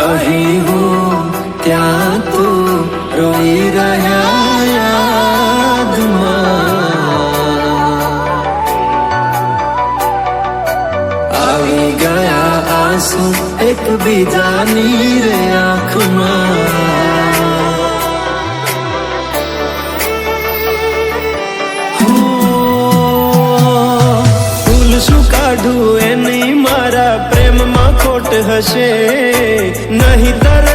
અહીં હું ત્યાં તું રોઈ રહ્યા યાદમાં આવી ગયા આંસુ એક બીજાની રે આંખમાં ખોટ હશે નહીં તર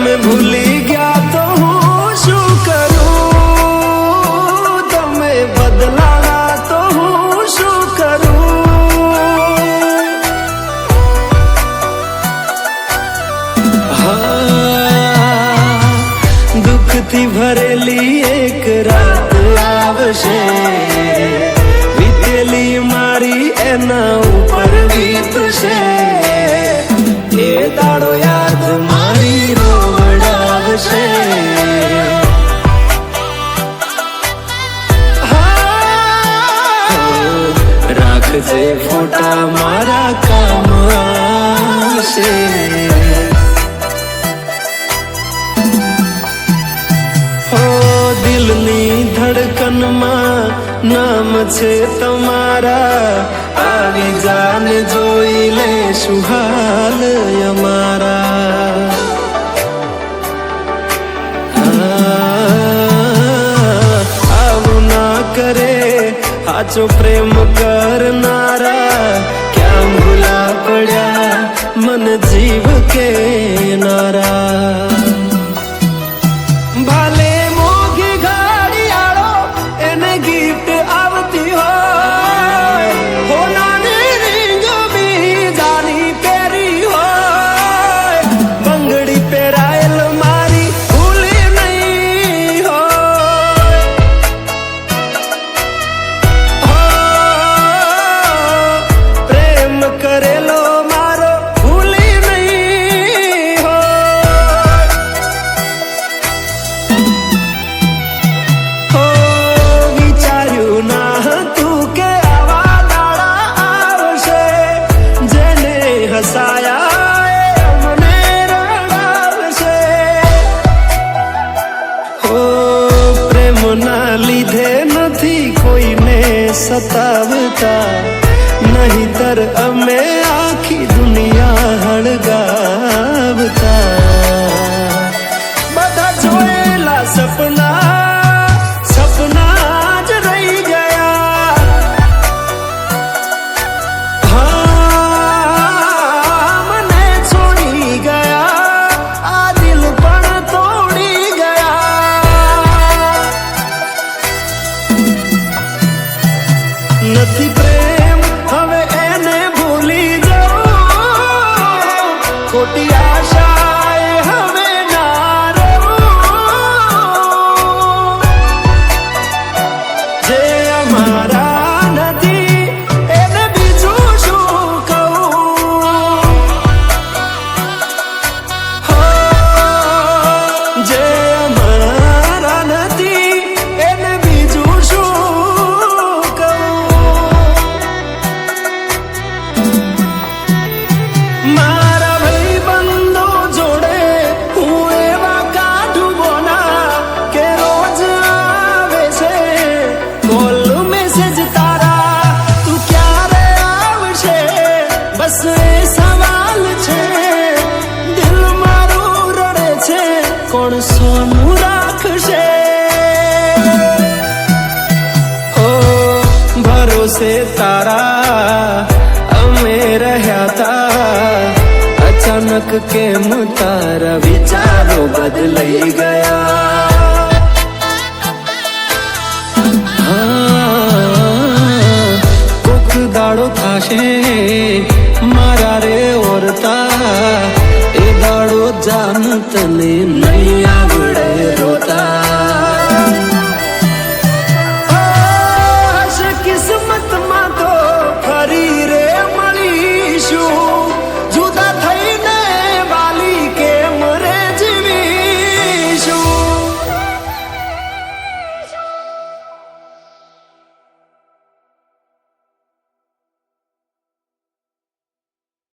તમે ભૂલી ગયા તો હું શું કરું તમે બદલાણા તો હું શું કરું દુઃખથી ભરેલી એક રાત આવશે વીતેલી મારી એના ઉપર વીતશે મારા કામ આવશે હો, દિલની ધડકનમાં નામ છે તમારા. આવી જાને જોઈ લે સુહાલ અમારા. આવું ના કરે આચો પ્રેમ કરના জীবকে নারা esa કોણ સોનું રાખશે હો ભરોસે તારા અમે રહ્યા તા અચાનક કેમ તારા વિચારો બદલાઈ ગયા દાડો થાશે મારા રે ઓરતા એ દાડો જાન તને